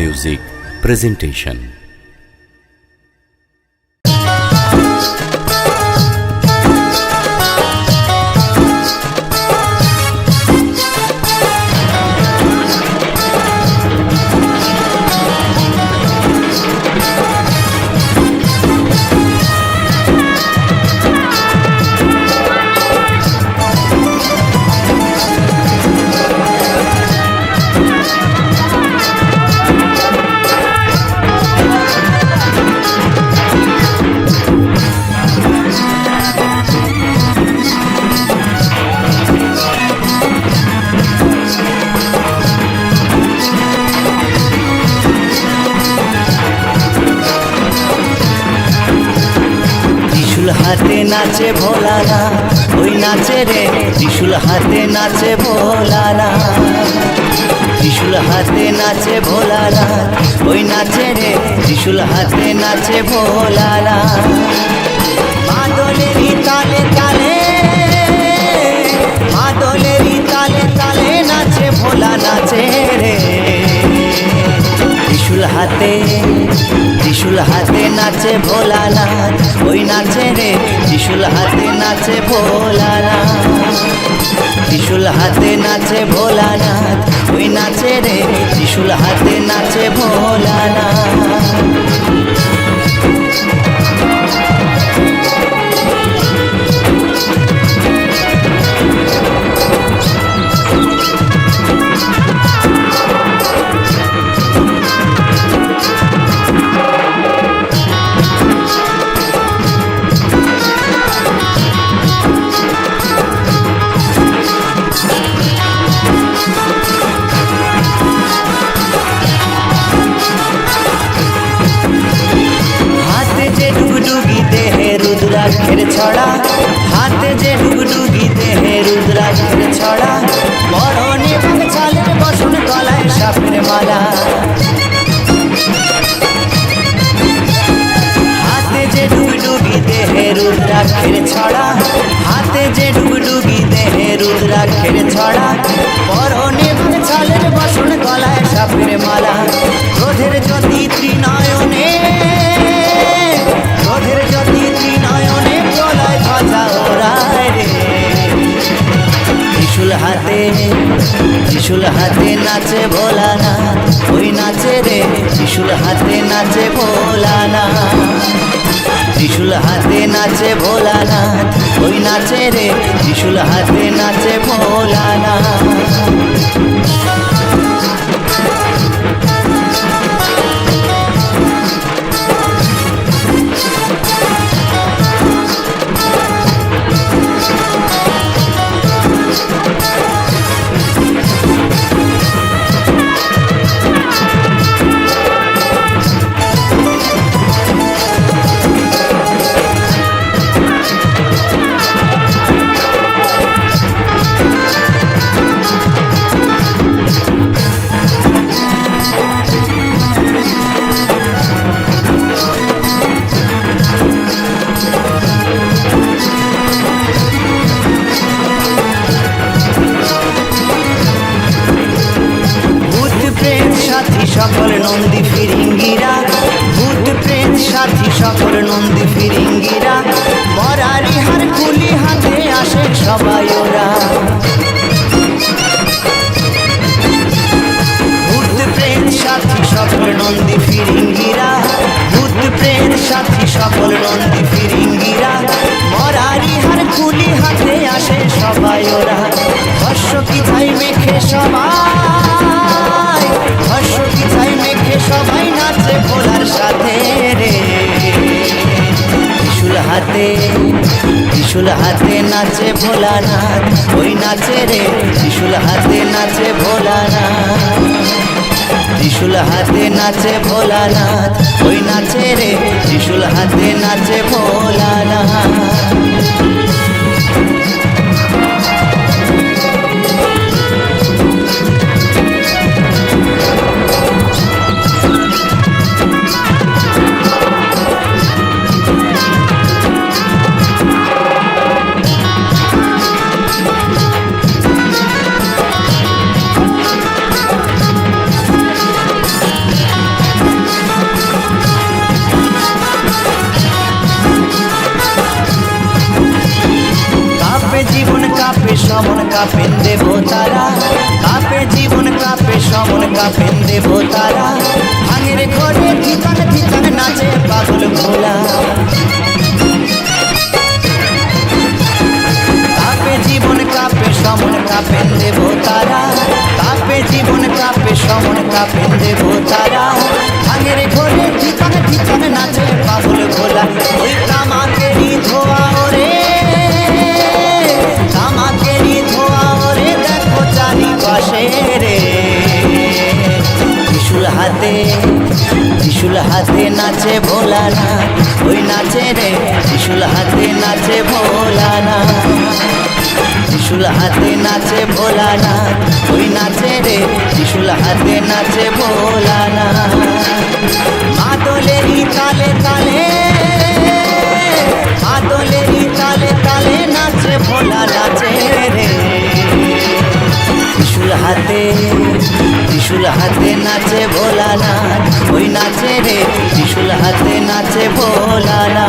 Music presentation. হাতে নাচে ভোলানা ওই নাচে রে, ত্রিশুল হাতে নাচে ভোলানা ত্রিশুল হাতে নাচে ভোলানা ওই নাচে রে, ত্রিশুল হাতে নাচে ভোলানা মাদলেরই তালে তালে মাদলেরই তালে তালে নাচে ভোলা নাচে রে। ত্রিশুল হাতে ত্রিশুল হাতে নাচে ভোলানাথ, ওই নাচে রে ত্রিশুল হাতে নাচে ভোলানাথ। ত্রিশুল হাতে নাচে ভোলানাথ, ওই নাচে রে ত্রিশুল হাতে নাচে ভোলানাথ। রুদ্রাক্ষের ছড়া, হাতে যে ডুগডুগি দেহে রুদ্রাক্ষের ছড়া, পরনে চালের বসন গলায় সাপের মালা, ক্রোধের জ্যোতি ত্রিনয়নে, ক্রোধের জ্যোতি ত্রিনয়নে ধ্বজা ওড়ায় রে। ত্রিশুল হাতে ত্রিশুল হাতে নাচে ভোলানা ওই নাচে রে। ত্রিশুল হাতে নাচে ত্রিশুল হাতে নাচে ভোলানাথ ওই নাচে রে। ত্রিশুল হাতে নাচে ভোলানা সাথী সকল নন্দী ফিরিঙ্গিরা, ভূত, প্রেত, সাথী সকল নন্দী ফিরিঙ্গিরা মরারি হার, কুলি হাতে আসে সবাই ওরা। ভূত, প্রেত, সাথী সকল নন্দী ফিরিঙ্গিরা, ভূত, প্রেত, সাথী সকল নন্দী ফিরিঙ্গিরা মরারি হার, কুলি হাতে আসে সবাই ওরা। হর্ষ কি ছাই মেখে সবাই। ভোলার সাথে রে। ত্রিশুল হাতে ত্রিশুল হাতে নাচে ভোলানাথ, ওই নাচে রে। ত্রিশুল হাতে নাচে ভোলানাথ, ত্রিশুল হাতে নাচে ভোলানাথ, ওই নাচে রে। ত্রিশুল হাতে নাচে ভোলানাথ। কাপেন দেব তারা, কাপে জীবন, কাপে সমন কাপেন দেব তারা। ভাঙের ঘরে ঠিকান ঠিকান নাচে পাগল ভোলা। কাপে জীবন, কাপে সমন কাপেন দেব তারা। কাপে জীবন, কাপে সমন কাপেন দেব তারা। ভাঙের ঘরে ঠিকান ঠিকান নাচে পাগল ভোলা। ত্রিশুল হাতে ত্রিশুল হাতে নাচে ভোলা না ওই নাচে রে ত্রিশুল হাতে নাচে ভোলা না ত্রিশুল হাতে নাচে ভোলা না ওই নাচে রে ত্রিশুল হাতে নাচে ভোলা না মাদলেরই তালে তালে ত্রিশুল হাতে নাচে ভোলা না ওই নাচে রে ত্রিশুল হাতে নাচে ভোলা না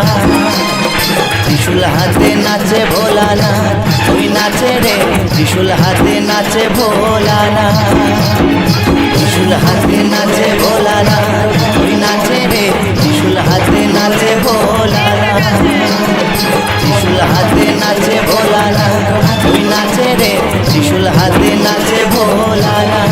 ত্রিশুল হাতে নাচে ভোলা না ওই নাচে রে ত্রিশুল হাতে নাচে ভোলা না ত্রিশুল হাতে নাচে ভোলা না ওই নাচে রে ত্রিশুল হাতে নাচে ভোলা না ত্রিশুল হাতে নাচে ভোলা না ওই নাচে রে ত্রিশুল হাতে নাচে ভোলা না